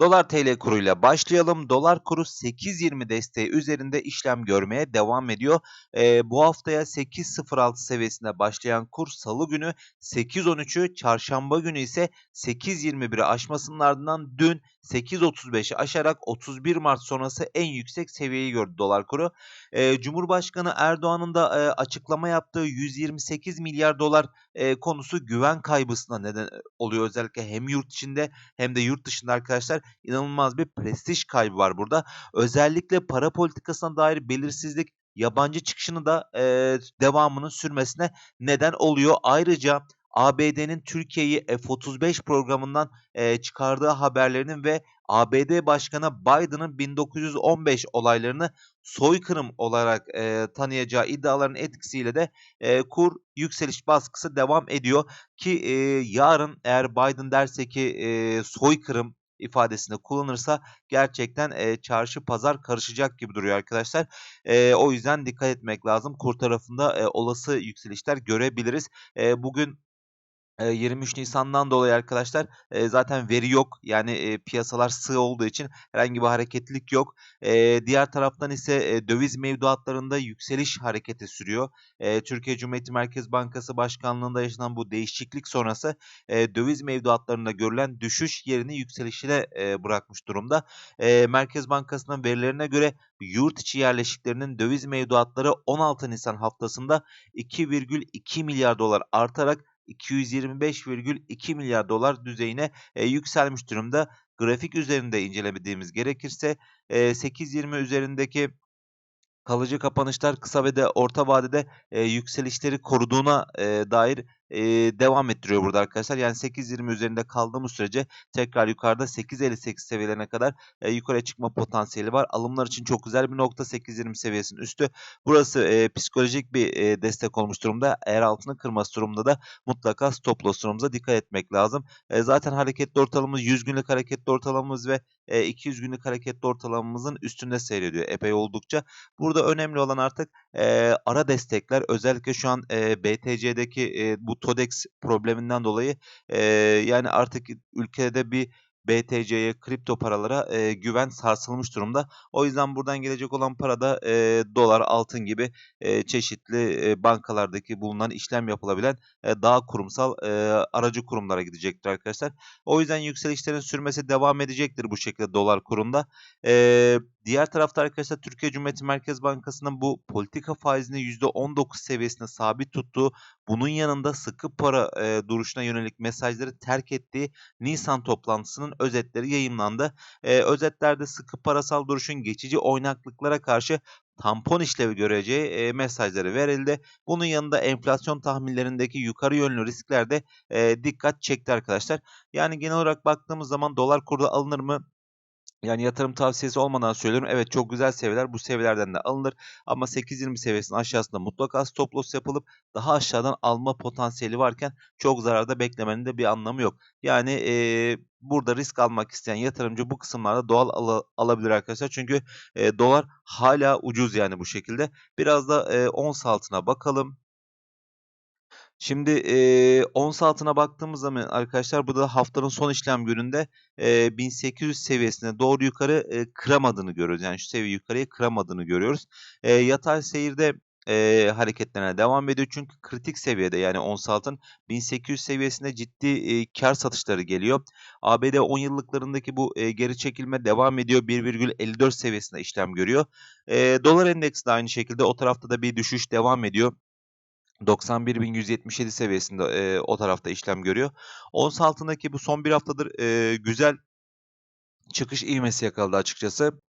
Dolar TL kuruyla başlayalım. Dolar kuru 8.20 desteği üzerinde işlem görmeye devam ediyor. Ee, bu haftaya 8.06 seviyesinde başlayan kur salı günü 8.13'ü, çarşamba günü ise 8.21'i aşmasının ardından dün 8.35'i aşarak 31 Mart sonrası en yüksek seviyeyi gördü dolar kuru. Ee, Cumhurbaşkanı Erdoğan'ın da e, açıklama yaptığı 128 milyar dolar e, konusu güven kaybısına neden oluyor. Özellikle hem yurt içinde hem de yurt dışında arkadaşlar inanılmaz bir prestij kaybı var burada. Özellikle para politikasına dair belirsizlik yabancı çıkışını da e, devamının sürmesine neden oluyor. Ayrıca ABD'nin Türkiye'yi F-35 programından e, çıkardığı haberlerinin ve ABD Başkanı Biden'ın 1915 olaylarını soykırım olarak e, tanıyacağı iddiaların etkisiyle de e, kur yükseliş baskısı devam ediyor ki e, yarın eğer Biden derse ki e, soykırım ifadesini kullanırsa gerçekten e, çarşı pazar karışacak gibi duruyor arkadaşlar. E, o yüzden dikkat etmek lazım. Kur tarafında e, olası yükselişler görebiliriz. E, bugün 23 Nisan'dan dolayı arkadaşlar zaten veri yok. Yani piyasalar sığ olduğu için herhangi bir hareketlilik yok. diğer taraftan ise döviz mevduatlarında yükseliş hareketi sürüyor. Türkiye Cumhuriyeti Merkez Bankası Başkanlığında yaşanan bu değişiklik sonrası döviz mevduatlarında görülen düşüş yerini yükselişine bırakmış durumda. Merkez Bankası'nın verilerine göre yurt içi yerleşiklerinin döviz mevduatları 16 Nisan haftasında 2,2 milyar dolar artarak 225,2 milyar dolar düzeyine e, yükselmiş durumda. Grafik üzerinde incelemediğimiz gerekirse e, 8.20 üzerindeki kalıcı kapanışlar kısa ve de orta vadede e, yükselişleri koruduğuna e, dair e, devam ettiriyor burada arkadaşlar. Yani 8.20 üzerinde kaldığımız sürece tekrar yukarıda 8.58 seviyelerine kadar e, yukarı çıkma potansiyeli var. Alımlar için çok güzel bir nokta 8.20 seviyesinin üstü. Burası e, psikolojik bir e, destek olmuş durumda. Eğer altını kırması durumda da mutlaka stop loss durumumuza dikkat etmek lazım. E, zaten hareketli ortalamamız 100 günlük hareketli ortalamamız ve e, 200 günlük hareketli ortalamamızın üstünde seyrediyor epey oldukça. Burada önemli olan artık e, ara destekler özellikle şu an e, BTC'deki e, bu TODEX probleminden dolayı e, yani artık ülkede bir BTC'ye, kripto paralara e, güven sarsılmış durumda. O yüzden buradan gelecek olan para da e, dolar, altın gibi e, çeşitli e, bankalardaki bulunan işlem yapılabilen e, daha kurumsal e, aracı kurumlara gidecektir arkadaşlar. O yüzden yükselişlerin sürmesi devam edecektir bu şekilde dolar kurunda. E, diğer tarafta arkadaşlar Türkiye Cumhuriyeti Merkez Bankası'nın bu politika faizini %19 seviyesinde sabit tuttuğu, bunun yanında sıkı para e, duruşuna yönelik mesajları terk ettiği Nisan toplantısının özetleri yayınlandı. E, özetlerde sıkı parasal duruşun geçici oynaklıklara karşı tampon işlevi göreceği e, mesajları verildi. Bunun yanında enflasyon tahminlerindeki yukarı yönlü riskler de e, dikkat çekti arkadaşlar. Yani genel olarak baktığımız zaman dolar kurda alınır mı? Yani yatırım tavsiyesi olmadan söylüyorum. Evet çok güzel seviyeler. Bu seviyelerden de alınır. Ama 8.20 seviyesinin aşağısında mutlaka stop loss yapılıp daha aşağıdan alma potansiyeli varken çok zararda beklemenin de bir anlamı yok. Yani ee, burada risk almak isteyen yatırımcı bu kısımlarda doğal al alabilir arkadaşlar. Çünkü e, dolar hala ucuz yani bu şekilde. Biraz da e, ons altına bakalım. Şimdi e, ons altına baktığımız zaman arkadaşlar bu da haftanın son işlem gününde e, 1800 seviyesine doğru yukarı e, kıramadığını görüyoruz. Yani şu seviye yukarıya kıramadığını görüyoruz. E, yatay seyirde e, hareketlerine devam ediyor. Çünkü kritik seviyede yani ons altın 1800 seviyesinde ciddi e, kar satışları geliyor. ABD 10 yıllıklarındaki bu e, geri çekilme devam ediyor. 1,54 seviyesinde işlem görüyor. E, dolar endeksi de aynı şekilde o tarafta da bir düşüş devam ediyor. 91.177 seviyesinde e, o tarafta işlem görüyor. Ons altındaki bu son bir haftadır e, güzel çıkış ivmesi yakaladı açıkçası.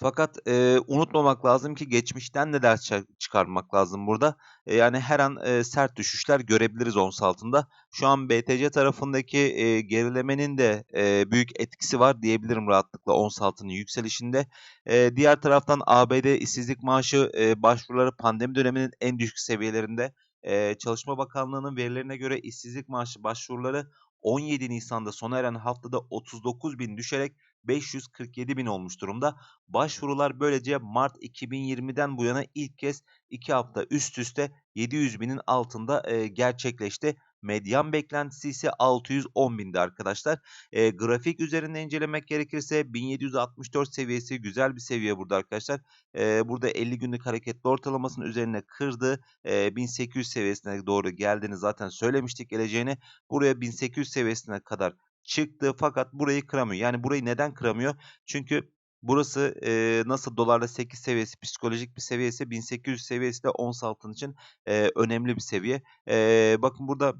Fakat, eee, unutmamak lazım ki geçmişten de ders çıkarmak lazım burada. Eee, yani her an, eee, sert düşüşler görebiliriz ons altında. Şu an BTC tarafındaki, eee, gerilemenin de, eee, büyük etkisi var diyebilirim rahatlıkla ons altının yükselişinde. Eee, diğer taraftan ABD işsizlik maaşı, eee, başvuruları pandemi döneminin en düşük seviyelerinde. Eee, Çalışma Bakanlığı'nın verilerine göre işsizlik maaşı başvuruları 17 Nisan'da sona eren haftada 39.000 düşerek 547.000 olmuş durumda. Başvurular böylece Mart 2020'den bu yana ilk kez 2 hafta üst üste 700.000'in altında e, gerçekleşti. Medyan beklentisi ise 610.000'di arkadaşlar. E, grafik üzerinde incelemek gerekirse 1764 seviyesi güzel bir seviye burada arkadaşlar. E, burada 50 günlük hareketli ortalamasının üzerine kırdı. E, 1800 seviyesine doğru geldiğini zaten söylemiştik geleceğini. Buraya 1800 seviyesine kadar çıktı fakat burayı kıramıyor. Yani burayı neden kıramıyor? Çünkü burası e, nasıl dolarla 8 seviyesi psikolojik bir seviyesi 1800 seviyesi de ons altın için e, önemli bir seviye. E, bakın burada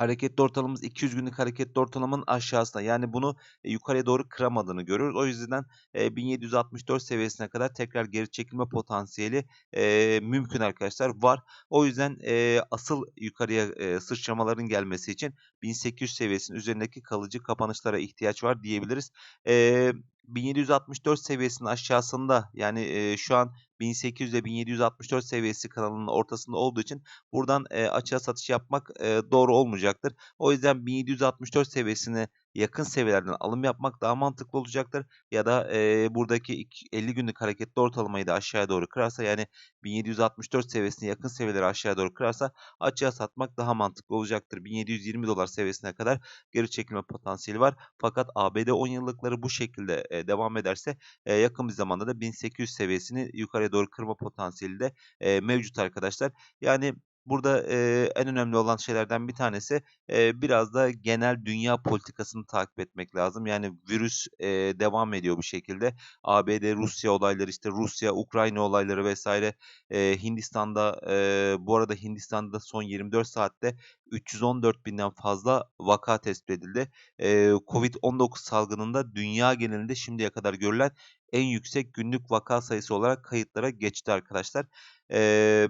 hareketli ortalamamız 200 günlük hareketli ortalamanın aşağısında. Yani bunu e, yukarıya doğru kıramadığını görüyoruz. O yüzden e, 1764 seviyesine kadar tekrar geri çekilme potansiyeli e, mümkün arkadaşlar var. O yüzden e, asıl yukarıya e, sıçramaların gelmesi için 1800 seviyesinin üzerindeki kalıcı kapanışlara ihtiyaç var diyebiliriz. E, 1764 seviyesinin aşağısında yani e, şu an 1800 ile 1764 seviyesi kanalının ortasında olduğu için buradan e, açığa satış yapmak e, doğru olmayacaktır. O yüzden 1764 seviyesini yakın seviyelerden alım yapmak daha mantıklı olacaktır. Ya da e, buradaki 50 günlük hareketli ortalamayı da aşağıya doğru kırarsa yani 1764 seviyesine yakın seviyeleri aşağıya doğru kırarsa açığa satmak daha mantıklı olacaktır. 1720 dolar seviyesine kadar geri çekilme potansiyeli var. Fakat ABD 10 yıllıkları bu şekilde e, devam ederse e, yakın bir zamanda da 1800 seviyesini doğru kırma potansiyeli de e, mevcut arkadaşlar. Yani Burada eee, en önemli olan şeylerden bir tanesi eee, biraz da genel dünya politikasını takip etmek lazım. Yani virüs eee, devam ediyor bu şekilde. ABD, Rusya olayları, işte Rusya, Ukrayna olayları vesaire. Eee, Hindistan'da, eee, bu arada Hindistan'da son 24 saatte 314 binden fazla vaka tespit edildi. Eee, Covid-19 salgınında dünya genelinde şimdiye kadar görülen en yüksek günlük vaka sayısı olarak kayıtlara geçti arkadaşlar. Eee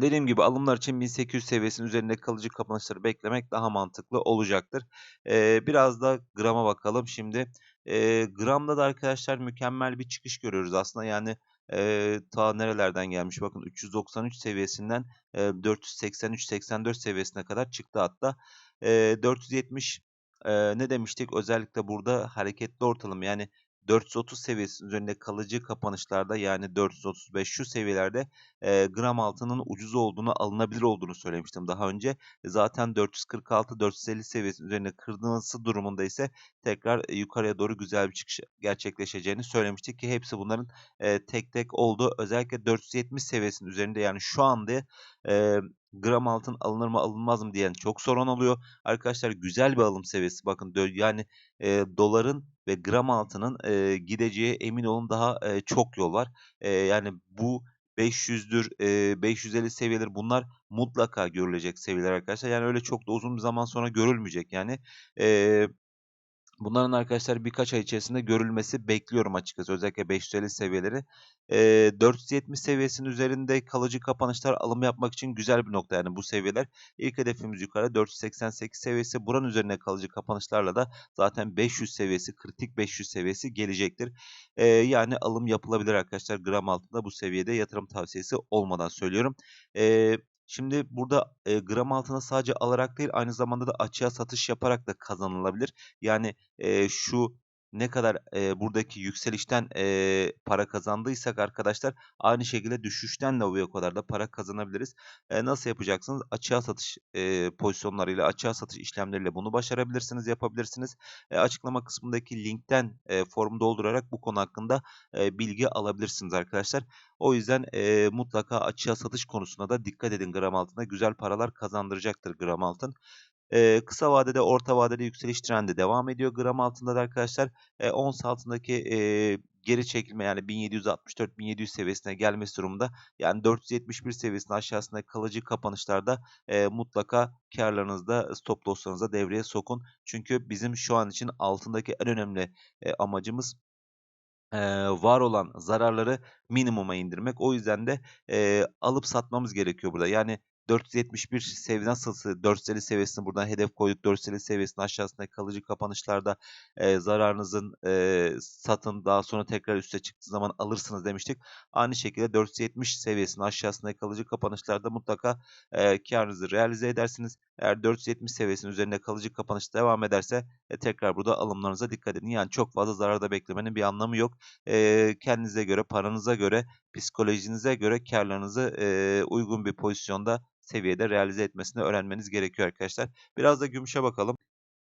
Dediğim gibi alımlar için 1800 seviyesinin üzerinde kalıcı kapanışları beklemek daha mantıklı olacaktır. Ee, biraz da grama bakalım şimdi. Ee, gramda da arkadaşlar mükemmel bir çıkış görüyoruz aslında. Yani e, ta nerelerden gelmiş bakın 393 seviyesinden e, 483-84 seviyesine kadar çıktı hatta. E, 470 e, ne demiştik özellikle burada hareketli ortalama yani 430 seviyesinin üzerinde kalıcı kapanışlarda yani 435 şu seviyelerde e, gram altının ucuz olduğunu alınabilir olduğunu söylemiştim daha önce. Zaten 446-450 seviyesinin üzerinde kırılması durumunda ise tekrar e, yukarıya doğru güzel bir çıkış gerçekleşeceğini söylemiştik ki hepsi bunların e, tek tek oldu. Özellikle 470 seviyesinin üzerinde yani şu anda e, gram altın alınır mı alınmaz mı diyen çok sorun oluyor. Arkadaşlar güzel bir alım seviyesi bakın yani e, doların ve gram altının e, gideceği emin olun daha e, çok yol var. E, yani bu 500'dür, e, 550 seviyeler bunlar mutlaka görülecek seviyeler arkadaşlar. Yani öyle çok da uzun bir zaman sonra görülmeyecek yani. E, Bunların arkadaşlar birkaç ay içerisinde görülmesi bekliyorum açıkçası. Özellikle 550 seviyeleri. E, 470 seviyesinin üzerinde kalıcı kapanışlar alım yapmak için güzel bir nokta yani bu seviyeler. İlk hedefimiz yukarı 488 seviyesi. Buranın üzerine kalıcı kapanışlarla da zaten 500 seviyesi, kritik 500 seviyesi gelecektir. E, yani alım yapılabilir arkadaşlar gram altında bu seviyede yatırım tavsiyesi olmadan söylüyorum. E, Şimdi burada e, gram altına sadece alarak değil aynı zamanda da açığa satış yaparak da kazanılabilir. Yani e, şu ne kadar e, buradaki yükselişten e, para kazandıysak arkadaşlar aynı şekilde düşüşten de o kadar da para kazanabiliriz. E, nasıl yapacaksınız? Açığa satış e, pozisyonlarıyla, açığa satış işlemleriyle bunu başarabilirsiniz, yapabilirsiniz. E, açıklama kısmındaki linkten e, formu doldurarak bu konu hakkında e, bilgi alabilirsiniz arkadaşlar. O yüzden e, mutlaka açığa satış konusuna da dikkat edin gram altına. Güzel paralar kazandıracaktır gram altın. E, kısa vadede, orta vadede yükseliş trendi devam ediyor. Gram altında da arkadaşlar e, ons altındaki e, geri çekilme yani 1764-1700 seviyesine gelmesi durumunda yani 471 seviyesinin aşağısında kalıcı kapanışlarda e, mutlaka karlarınızda stop losslarınızda devreye sokun. Çünkü bizim şu an için altındaki en önemli e, amacımız eee, var olan zararları minimuma indirmek. O yüzden de, eee, alıp satmamız gerekiyor burada. Yani 471 seviye nasılsa 450 seviyesini buradan hedef koyduk. 450 seviyesinin aşağısındaki kalıcı kapanışlarda, eee, zararınızın, eee, satın daha sonra tekrar üste çıktığı zaman alırsınız demiştik. Aynı şekilde 470 seviyesinin aşağısındaki kalıcı kapanışlarda mutlaka, eee, kârınızı realize edersiniz. Eğer 470 seviyesinin üzerinde kalıcı kapanış devam ederse, e, tekrar burada alımlarınıza dikkat edin. Yani çok fazla zararda beklemenin bir anlamı yok. Eee, kendinize göre, paranıza göre, psikolojinize göre kârlarınızı, eee, uygun bir pozisyonda, seviyede realize etmesini öğrenmeniz gerekiyor arkadaşlar. Biraz da gümüşe bakalım.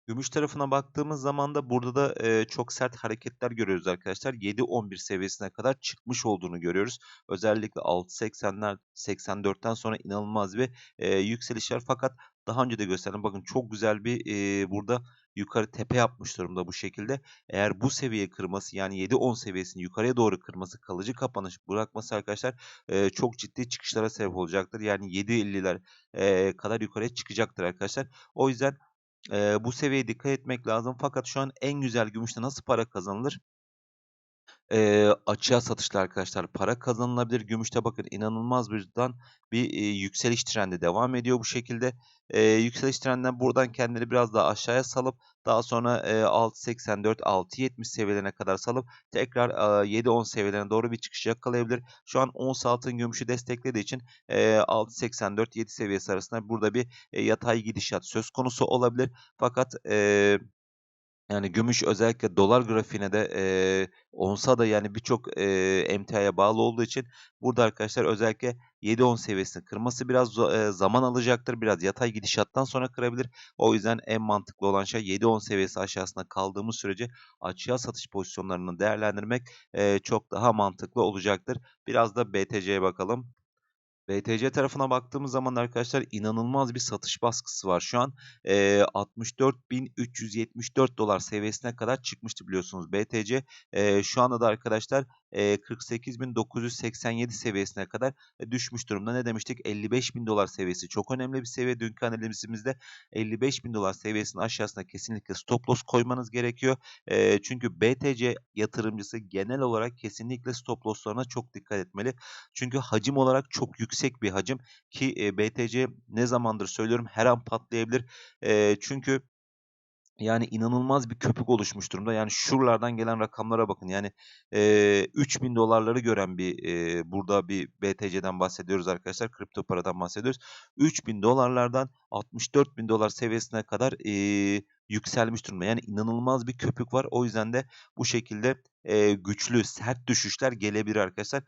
Gümüş tarafına baktığımız zaman da burada da, eee, çok sert hareketler görüyoruz arkadaşlar. 7.11 seviyesine kadar çıkmış olduğunu görüyoruz. Özellikle 6.80'ler 84'ten sonra inanılmaz bir, eee, yükseliş var. Fakat daha önce de gösterdim. Bakın çok güzel bir, eee, burada yukarı tepe yapmış durumda bu şekilde. Eğer bu seviye kırması yani 7.10 seviyesini yukarıya doğru kırması, kalıcı kapanış bırakması arkadaşlar, eee, çok ciddi çıkışlara sebep olacaktır. Yani 7.50'ler, eee, kadar yukarıya çıkacaktır arkadaşlar. O yüzden, eee, bu seviyeye dikkat etmek lazım. Fakat şu an en güzel gümüşte nasıl para kazanılır? Eee, açığa satışla arkadaşlar para kazanılabilir. Gümüşte bakın inanılmaz birden bir, eee, yükseliş trendi devam ediyor bu şekilde. Eee, yükseliş trendinden buradan kendini biraz daha aşağıya salıp daha sonra, eee, 6.84-6.70 seviyelerine kadar salıp tekrar, aaa, 7.10 seviyelerine doğru bir çıkış yakalayabilir. Şu an ons altın gümüşü desteklediği için, eee, 6.84-7 seviyesi arasında burada bir, eee, yatay gidişat söz konusu olabilir. Fakat, eee, yani gümüş özellikle dolar grafiğine de, eee, onsa da yani birçok, eee, emtiaya bağlı olduğu için burada arkadaşlar özellikle 7.10 seviyesini kırması biraz eee, zaman alacaktır. Biraz yatay gidişattan sonra kırabilir. O yüzden en mantıklı olan şey 7.10 seviyesi aşağısında kaldığımız sürece açığa satış pozisyonlarını değerlendirmek, eee, çok daha mantıklı olacaktır. Biraz da BTC'ye bakalım. BTC tarafına baktığımız zaman arkadaşlar inanılmaz bir satış baskısı var şu an. Eee, $64.374 seviyesine kadar çıkmıştı biliyorsunuz BTC. Eee, şu anda da arkadaşlar, eee, $48.987 seviyesine kadar, e, düşmüş durumda. Ne demiştik? $55.000 seviyesi çok önemli bir seviye. Dünkü analizimizde $55.000 seviyesinin aşağısına kesinlikle stop loss koymanız gerekiyor. Eee, çünkü BTC yatırımcısı genel olarak kesinlikle stop loss'larına çok dikkat etmeli. Çünkü hacim olarak çok yüksek bir hacim ki, eee, BTC ne zamandır söylüyorum her an patlayabilir. Eee, çünkü yani inanılmaz bir köpük oluşmuş durumda. Yani şuralardan gelen rakamlara bakın. Yani, eee, $3.000'ları gören bir, eee, burada bir BTC'den bahsediyoruz arkadaşlar. Kripto paradan bahsediyoruz. $3.000'lardan $64.000 seviyesine kadar, eee, yükselmiş durumda. Yani inanılmaz bir köpük var. O yüzden de bu şekilde, eee, güçlü, sert düşüşler gelebilir arkadaşlar.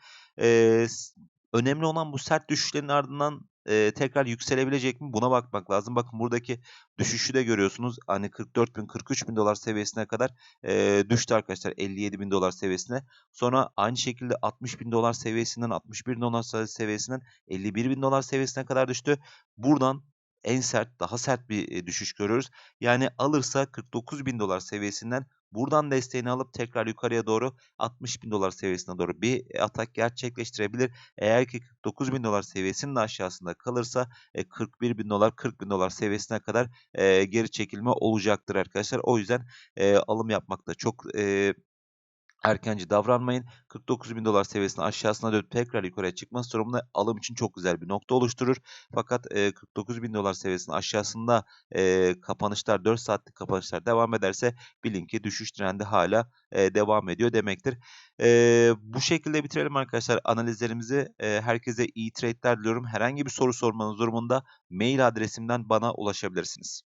S önemli olan bu sert düşüşlerin ardından, eee, tekrar yükselebilecek mi buna bakmak lazım. Bakın buradaki düşüşü de görüyorsunuz. Hani $44.000 $43.000 seviyesine kadar, eee, düştü arkadaşlar $57.000 seviyesine. Sonra aynı şekilde $60.000 seviyesinden $61.000 seviyesinden $51.000 seviyesine kadar düştü. Buradan en sert, daha sert bir, düşüş görüyoruz. Yani alırsa $49.000 seviyesinden buradan desteğini alıp tekrar yukarıya doğru $60.000 seviyesine doğru bir atak gerçekleştirebilir. Eğer ki $49.000 seviyesinin de aşağısında kalırsa, eee, $41.000 $40.000 seviyesine kadar, geri çekilme olacaktır arkadaşlar. O yüzden, alım yapmakta çok, erkenci davranmayın. $49.000 seviyesinin aşağısına dönüp tekrar yukarıya çıkması durumunda alım için çok güzel bir nokta oluşturur. Fakat, eee, $49.000 seviyesinin aşağısında, eee, kapanışlar 4 saatlik kapanışlar devam ederse bilin ki düşüş trendi hâlâ, eee, devam ediyor demektir. Eee, bu şekilde bitirelim arkadaşlar analizlerimizi. Eee, herkese iyi trade'ler diliyorum. Herhangi bir soru sormanız durumunda mail adresimden bana ulaşabilirsiniz.